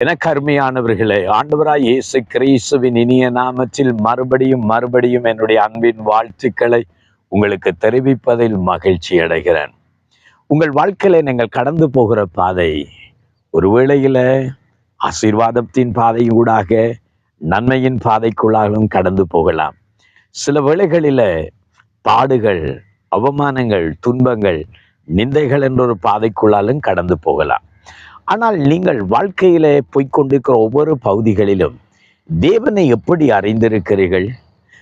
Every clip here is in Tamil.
என கருமையானவர்களே ஆண்டவராய் இயேசு கிறிஸ்துவின் இனிய நாமத்தில் மறுபடியும் மறுபடியும் என்னுடைய அன்பின் வாழ்த்துக்களை உங்களுக்கு தெரிவிப்பதில் மகிழ்ச்சி அடைகிறேன். உங்கள் வாழ்க்கையில நீங்கள் கடந்து போகிற பாதை ஒரு வேளையில ஆசீர்வாதத்தின் பாதை ஊடாக நன்மையின் பாதைக்குள்ளாகவும் கடந்து போகலாம். சில வேளைகளில பாடுகள் அவமானங்கள் துன்பங்கள் நிந்தைகள் என்ற ஒரு பாதைக்குள்ளாலும் கடந்து போகலாம். ஆனால் நீங்கள் வாழ்க்கையிலே போய்கொண்டிருக்கிற ஒவ்வொரு பகுதிகளிலும் தேவனை எப்படி அறிந்திருக்கிறீர்கள்?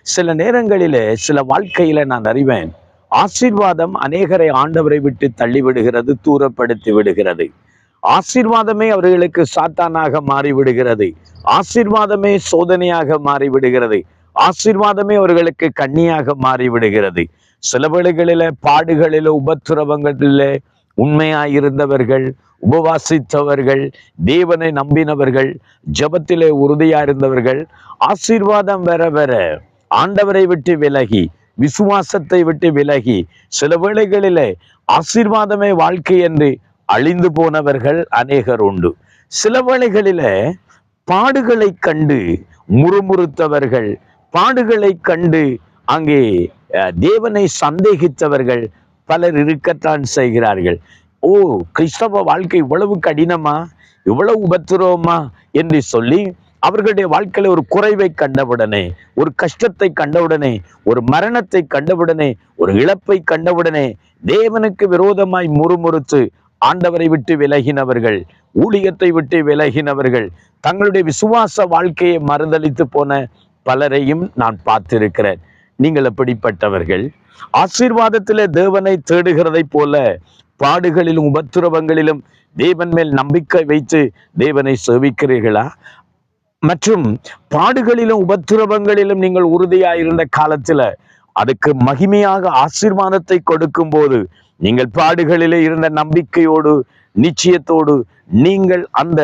சில நேரங்களிலே சில வாழ்க்கையில நான் அறிவேன் ஆசீர்வாதம் அநேகரை ஆண்டவரை விட்டு தள்ளிவிடுகிறது தூரப்படுத்தி விடுகிறது. ஆசீர்வாதமே அவர்களுக்கு சாத்தானாக மாறிவிடுகிறது. ஆசீர்வாதமே சோதனையாக மாறிவிடுகிறது. ஆசீர்வாதமே அவர்களுக்கு கண்ணியாக மாறிவிடுகிறது. சில வேளைகளில பாடுகளில உபத்திரவங்களில உண்மையாயிருந்தவர்கள் உபவாசித்தவர்கள் தேவனை நம்பினவர்கள் ஜபத்திலே உறுதியா இருந்தவர்கள் ஆசீர்வாதம் வர வர ஆண்டவரை விட்டு விலகி விசுவாசத்தை விட்டு விலகி சில வேளைகளிலே ஆசீர்வாதமே வாழ்க்கை என்று அழிந்து போனவர்கள் அநேகர் உண்டு. சில வேளைகளிலே பாடுகளை கண்டு முறுமுறுத்தவர்கள் பாடுகளை கண்டு அங்கே அஹ், தேவனை சந்தேகித்தவர்கள் பலர் இருக்கத்தான் செய்கிறார்கள். ஓ கிறிஸ்தவ வாழ்க்கை இவ்வளவு கடினமா? இவ்வளவு உபத்திரவமா? என்று சொல்லி அவர்களுடைய வாழ்க்கையில ஒரு குறைவை கண்டவுடனே ஒரு கஷ்டத்தை கண்டவுடனே ஒரு மரணத்தை கண்டவுடனே ஒரு இழப்பை கண்டவுடனே தேவனுக்கு விரோதமாய் முறுமுறுத்து ஆண்டவரை விட்டு விலகினவர்கள் ஊழியத்தை விட்டு விலகினவர்கள் தங்களுடைய விசுவாச வாழ்க்கையை மறுதளித்து போன பலரையும் நான் பார்த்திருக்கிறேன். நீங்கள் எப்படிப்பட்டவர்கள் ஆசீர்வாதத்திலே தேவனை தேடுகிறதைப் போல பாடுகளிலும் உபத்திரவங்களிலும் தேவன் மேல் நம்பிக்கை வைத்து தேவனை சேவிக்கிறீர்களா? மற்றும் பாடுகளிலும் உபத்திரவங்களிலும் நீங்கள் உறுதியாயிருந்த காலத்துல அதுக்கு மகிமையாக ஆசீர்வாதத்தை கொடுக்கும் போது நீங்கள் பாடுகளிலே இருந்த நம்பிக்கையோடு நிச்சயத்தோடு நீங்கள் அந்த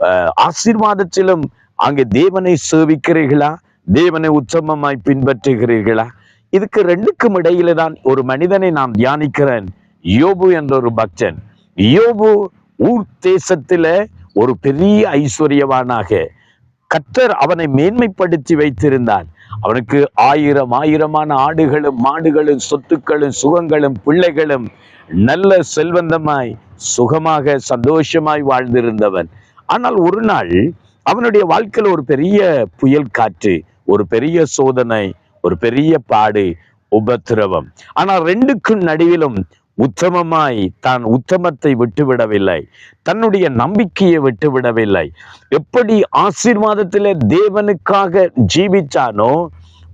அஹ், ஆசீர்வாதத்திலும் அங்கே தேவனை சேவிக்கிறீர்களா? தேவனை உத்தமமாய் பின்பற்றுகிறீர்களா? இதுக்கு ரெண்டுக்கும் இடையில தான் ஒரு மனிதனை நாம் தியானிக்கிறேன். யோபு என்ற ஒரு பக்தன். யோபு ஊர் தேசத்தில ஒரு பெரிய ஐஸ்வர்யவானாக. கத்தர் அவனை மேன்மைப்படுத்தி வைத்திருந்தான் அவனுக்கு ஆயிரம் ஆயிரமான ஆடுகளும் மாடுகளும் சொத்துக்களும் சுகங்களும் பிள்ளைகளும் நல்ல செல்வந்தமாய் சுகமாக சந்தோஷமாய் வாழ்ந்திருந்தவன். ஆனால் ஒரு நாள் அவனுடைய வாழ்க்கையில் ஒரு பெரிய புயல் காற்று ஒரு பெரிய சோதனை ஒரு பெரிய பாடு உபத்திரவம். ஆனால் ரெண்டுக்கும் நடுவிலும் உத்தமமாய் தான் உத்தமத்தை விட்டுவிடவில்லை. தன்னுடைய நம்பிக்கையை விட்டுவிடவில்லை. எப்படி ஆசீர்வாதத்திலே தேவனுக்காக ஜீவிச்சானோ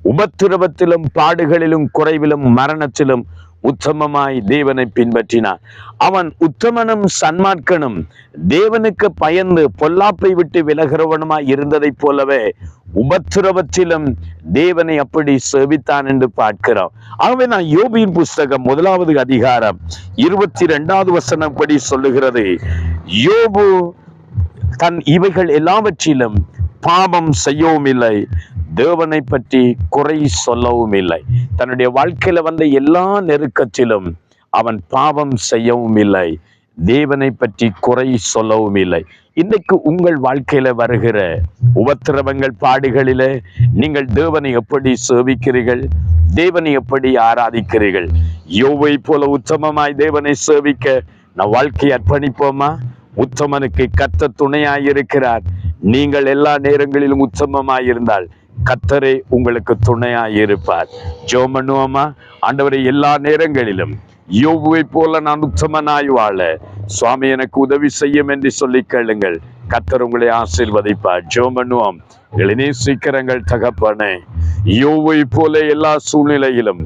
உபத்திரவத்திலும் பாடுகளிலும் குறைவிலும் மரணத்திலும் உத்தமமாய் தேவனை பின்பற்றினான். அவன் உத்தமனும் சன்மார்க்கனும் தேவனுக்கு பயந்து பொல்லாப்பை விட்டு விலகிறவனுமாய் இருந்ததைப் போலவே உபத்திரவத்திலும் தேவனை அப்படி சேவித்தான் என்று பார்க்கிறோம். ஆகவே நான் யோபியின் புஸ்தகம் முதலாவது அதிகாரம் இருபத்தி ரெண்டாவது வசனம் படி சொல்லுகிறது. யோபு தன் இவைகள் எல்லாவற்றிலும் பாவம் செய்யவும் இல்லை. தேவனை பற்றி குறை சொல்லவும் இல்லை. தன்னுடைய வாழ்க்கையில வந்த எல்லா நெருக்கத்திலும் அவன் பாவம் செய்யவும் இல்லை. தேவனை பற்றி குறை சொல்லவும் இல்லை. இன்னைக்கு உங்கள் வாழ்க்கையில வருகிற உபத்திரவங்கள் பாடுகளில நீங்கள் தேவனை எப்படி சேவிக்கிறீர்கள்? தேவனை எப்படி ஆராதிக்கிறீர்கள்? யோவை போல உத்தமமாய் தேவனை சேவிக்க நான் வாழ்க்கையை அர்ப்பணிப்போமா? உத்தமனுக்கு கத்த துணையாயிருக்கிறார். நீங்கள் எல்லா நேரங்களிலும் உத்தமமாயிருந்தால் கத்தரே உங்களுக்கு துணையாயிருப்பார் ஜோ பண்ணுவோமா ஆண்டவரை எல்லா நேரங்களிலும் யோபுவை போல நான் உத்தமனாய் வாழ சுவாமி எனக்கு உதவி செய்யும் என்று சொல்லி கேளுங்கள். கத்தர் உங்களை ஆசீர்வதிப்பார். ஜோ பண்ணுவோம் எங்களை சீக்கிரங்கள் தகப்பனே. யோவை போல எல்லா சூழ்நிலையிலும்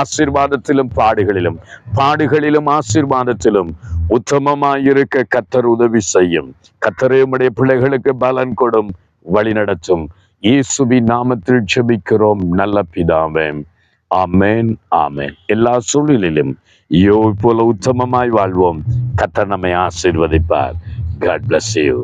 ஆசீர்வாதத்திலும் பாடுகளிலும் பாடுகளிலும் ஆசீர்வாதத்திலும் உத்தமமாயிருக்க கத்தர் உதவி செய்யும். கத்தரே உம்முடைய பிள்ளைகளுக்கு பலன் கொடும் வழி நடத்தும். இயேசுபி நாமத்தில் ஜெபிக்கிறோம். நல்ல பிதாவே ஆமேன் ஆமேன். எல்லா சூழ்நிலையிலும் யோ போல உத்தமமாய் வாழ்வோம். கத்தர் நம்மை ஆசீர்வதிப்பார். God bless you